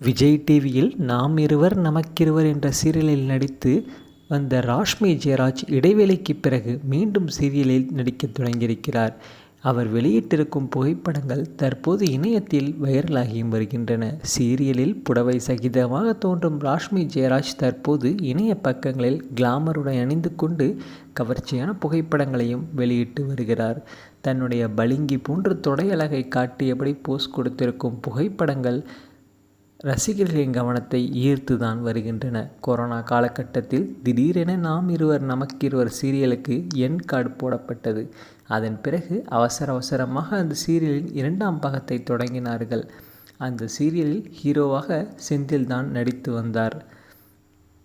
விஜய் டிவியில் நாம் இருவர் நமக்கிருவர் என்ற சீரியலில் நடித்து வந்த ராஷ்மி ஜெயராஜ் இடைவேளைக்கு பிறகு மீண்டும் சீரியலில் நடிக்க தொடங்கியிருக்கிறார். அவர் வெளியிட்டிருக்கும் புகைப்படங்கள் தற்போது இணையத்தில் வைரலாகியும் வருகின்றன. சீரியலில் புடவை சகிதமாக தோன்றும் ராஷ்மி ஜெயராஜ் தற்போது இணைய பக்கங்களில் கிளாமருடன் அணிந்து கொண்டு கவர்ச்சியான புகைப்படங்களையும் வெளியிட்டு வருகிறார். தன்னுடைய பளிங்கி போன்ற தொடையழகை காட்டியபடி போஸ் கொடுத்திருக்கும் புகைப்படங்கள் ரசிகர்களின் கவனத்தை ஈர்த்து தான் வருகின்றன. கொரோனா காலகட்டத்தில் திடீரென நாம் இருவர் நமக்கிருவர் சீரியலுக்கு என் கார்டு போடப்பட்டது. அதன் பிறகு அவசர அவசரமாக அந்த சீரியலின் இரண்டாம் பாகத்தை தொடங்கினார்கள். அந்த சீரியலில் ஹீரோவாக செந்தில் தான் நடித்து வந்தார்.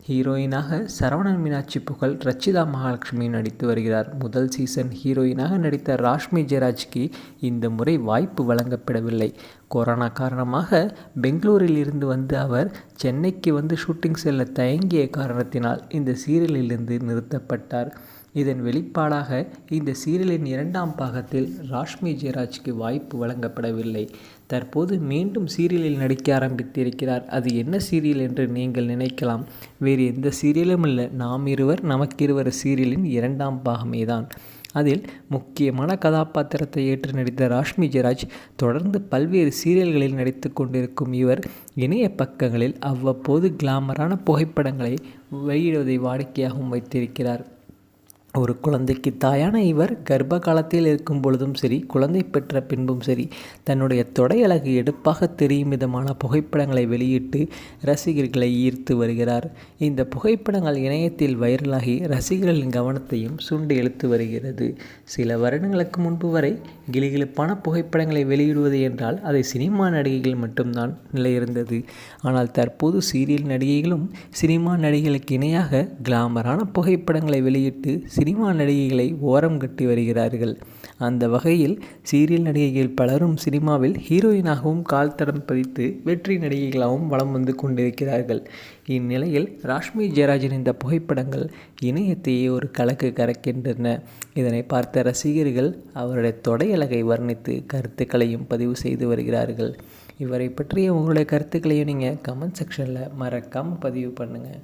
ஹீரோயினாக சரவணன் மீனாட்சி புகழ் ரச்சிதா மகாலட்சுமி நடித்து வருகிறார். முதல் சீசன் ஹீரோயினாக நடித்த ராஷ்மி ஜெயராஜ்க்கு இந்த முறை வாய்ப்பு வழங்கப்படவில்லை. கொரோனா காரணமாக பெங்களூரில் இருந்து வந்து அவர் சென்னைக்கு வந்து ஷூட்டிங் செல்ல தயங்கிய காரணத்தினால் இந்த சீரியலிலிருந்து நிறுத்தப்பட்டார். இதன் வெளிப்பாடாக இந்த சீரியலின் இரண்டாம் பாகத்தில் ராஷ்மி ஜெயராஜ்க்கு வாய்ப்பு வழங்கப்படவில்லை. தற்போது மீண்டும் சீரியலில் நடிக்க ஆரம்பித்திருக்கிறார். அது என்ன சீரியல் என்று நீங்கள் நினைக்கலாம். வேறு எந்த சீரியலும் இல்லை. நாம் இருவர் நமக்கிருவர் சீரியலின் இரண்டாம் பாகமே தான். அதில் முக்கியமான கதாபாத்திரத்தை ஏற்று நடித்த ராஷ்மி ஜெயராஜ் தொடர்ந்து பல்வேறு சீரியல்களில் நடித்து கொண்டிருக்கும் இவர் இணைய பக்கங்களில் அவ்வப்போது கிளாமரான புகைப்படங்களை வெளியிடுவதை வாடிக்கையாகவும் வைத்திருக்கிறார். ஒரு குழந்தைக்கு தாயான இவர் கர்ப்ப காலத்தில் இருக்கும் பொழுதும் சரி குழந்தை பெற்ற பின்பும் சரி தன்னுடைய தொடை அழகு எடுப்பாக தெரியும் விதமான புகைப்படங்களை வெளியிட்டு ரசிகர்களை ஈர்த்து வருகிறார். இந்த புகைப்படங்கள் இணையத்தில் வைரலாகி ரசிகர்களின் கவனத்தையும் சுண்டு இழுத்து வருகிறது. சில வருடங்களுக்கு முன்பு வரை கிளிகிழப்பான புகைப்படங்களை வெளியிடுவது என்றால் அதை சினிமா நடிகைகள் மட்டும்தான் நிலையிருந்தது. ஆனால் தற்போது சீரியல் நடிகைகளும் சினிமா நடிகைகளுக்கு இணையாக கிளாமரான புகைப்படங்களை வெளியிட்டு சினிமா நடிகைகளை ஓரம் கட்டி வருகிறார்கள். அந்த வகையில் சீரியல் நடிகைகள் பலரும் சினிமாவில் ஹீரோயினாகவும் கால் தடம் பதித்து வெற்றி நடிகைகளாகவும் வலம் வந்து கொண்டிருக்கிறார்கள். இந்நிலையில் ராஷ்மி ஜெயராஜின் இந்த புகைப்படங்கள் இணையத்தையே ஒரு கலக்கு கறக்கின்றன இதனை பார்த்த ரசிகர்கள் அவருடைய தொடையலகை வர்ணித்து கருத்துக்களையும் பதிவு செய்து வருகிறார்கள். இவரை பற்றிய உங்களுடைய கருத்துக்களையும் நீங்கள் கமெண்ட் செக்ஷனில் மறக்காமல் பதிவு பண்ணுங்கள்